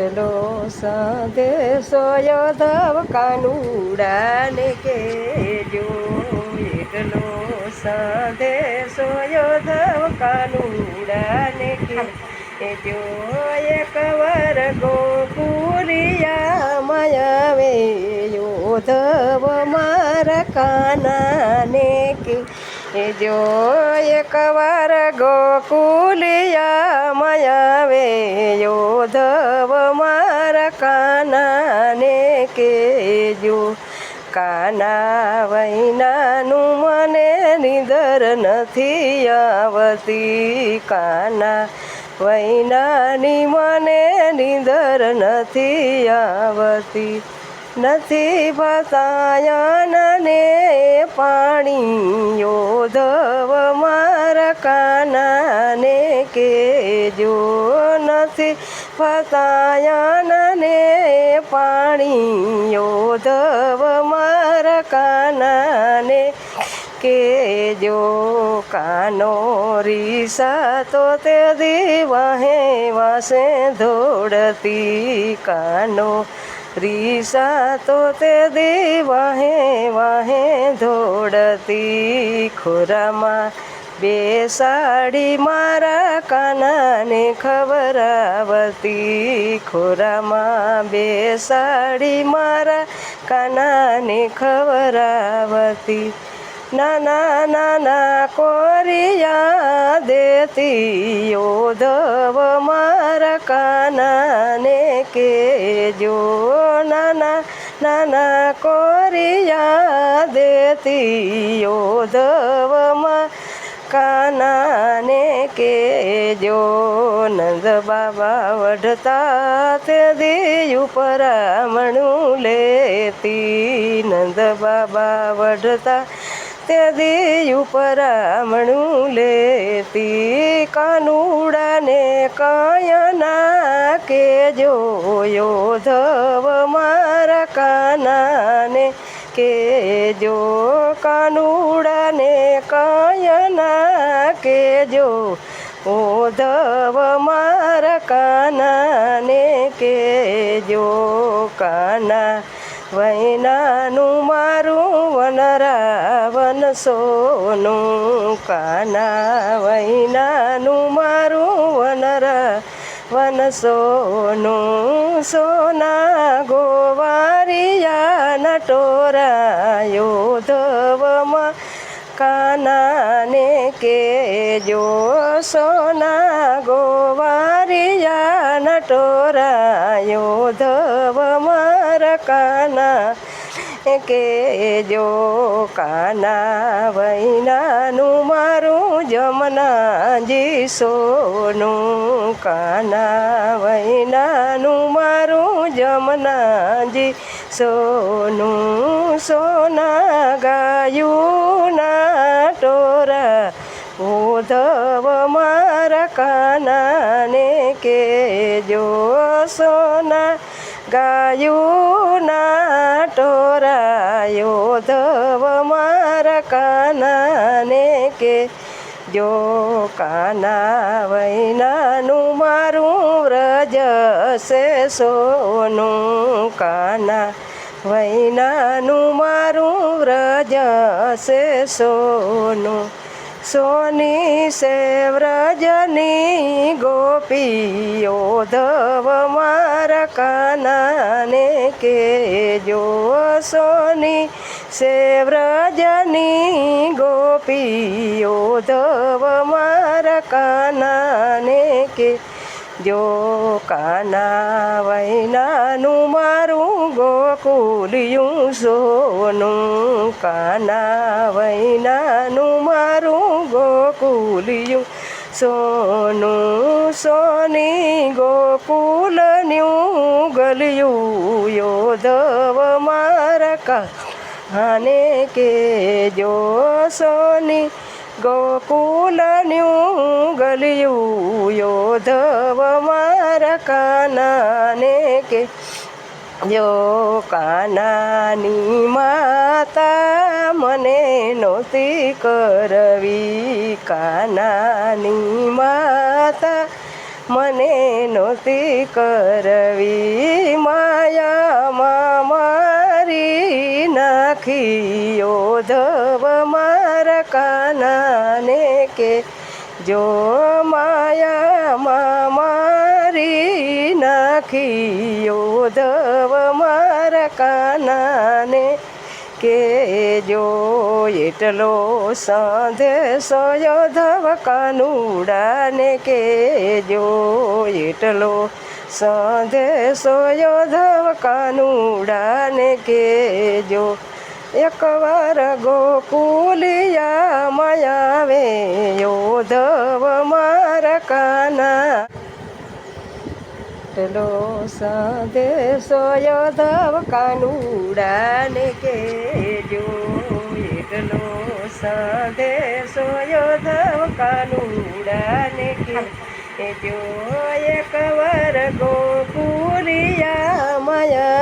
એકલો સંદેશો યોધવ કાનુડાને કેજો એટલો સંદેશો યોધવ કાનુડાને કેજો એકવાર ગોકુલિયા મયવે યોધવ મારા કાનાને એ જો એકવાર ગોકુલિયા આવે, યોધવ મારા કાનાને કેજો કાના વૈનાનું મને નિદર નથી આવતી. કાના વૈનાની મને નિદર નથી આવતી. નથી ભસાયનને પાણી યોધવ મારા કાનાને કેજો નથી ફસાયાને પાણી યોધવ મારા કાનાને કેજો કાનો રીસા તો તે દીવાહે વાસે દોડતી કાનો રીસા તો તે દી વાહે વાહે દોડતી ખોરામાં બેસાડી મારા કાનાને ખબરાવતી ખોરામાં બેસાડી મારા કાનાને ખબરાવતી નાના નાના કોરિયા દેતી યોધવ મારા કાનાને કેજો નાના નાના કોરિયા દેતી યોધવમાં કાનાને કેજો નંદ બાબા વઢતા તે દેયુ પરામણું લેતી નંદ બાબા વઢતા તે દેયુ પરામણું લેતી કાનુડાને કાયના કેજો યોધવ મારા કાનાને કેજો કાનુડાને કાયના કેજો ઓધવ મારા કાનાને કેજો કાના. વૈનાનું મારું વનરાવન સોનું કાના વૈનાનું મારું વનર. વન સોનું સોના ગોવારિયા નટોરા યોધવમાં કાનાને કેજો સોના ગોવારિયા નટોરા યોધવ મારા કાના કેજો કાના વૈનાનું મારું જમનાજી સોનું કાના વૈનાનું મારું જમનાજી સોનું સોના ગાયું ના ટોરા ઉધવ મારા કાનાને કેજો સોના ગાયું ના ટોરાયો ધવ મારા કાનાને કે જો કાના વૈનાનું મારું વ્રજ છે સોનું. કાના વૈનાનું મારું વ્રજ છે સોનું. સોની સે વ્રજની ગોપીઓ ધવ મારા કાનાને કેજો સોની સે વ્રજની ગોપીઓ ધવ મારા કાનાને કે જો કાના વૈનાનું મારું ગોકુલિયું સોનું કાના વૈનાનું મારું ગોકુલિયું સોનું. સોની ગોકુલન્યું ગલિયું યોધવ મારકા કાને કે જો સોની ગોકુલન્યું ગલિયું યોધવ મારકા કાનાને કે જો કાનાની માતા મને નહોતી કરવી. કાનાની માતા મને નહોતી કરવી. માયામાં મારી નાખી યોધવ મારા કાનાને કે જો માયામાં મારી નાખી યોધવ મારા કાનાને કે જો એટલો સાંધે સોયોધવ ધવકાનુડાને કે જો એટલો સાંધે સોયોધવ કાનુડાને કે જો એકવાર ગોકુલિયા માયાવે યોધવ મારા કાના એટલો સંદેશો યોધવ કાનુડાને કેજો એટલો સંદેશો યોધવ કાનુડાને કેજો એક વાર ગોકુલિયા મયા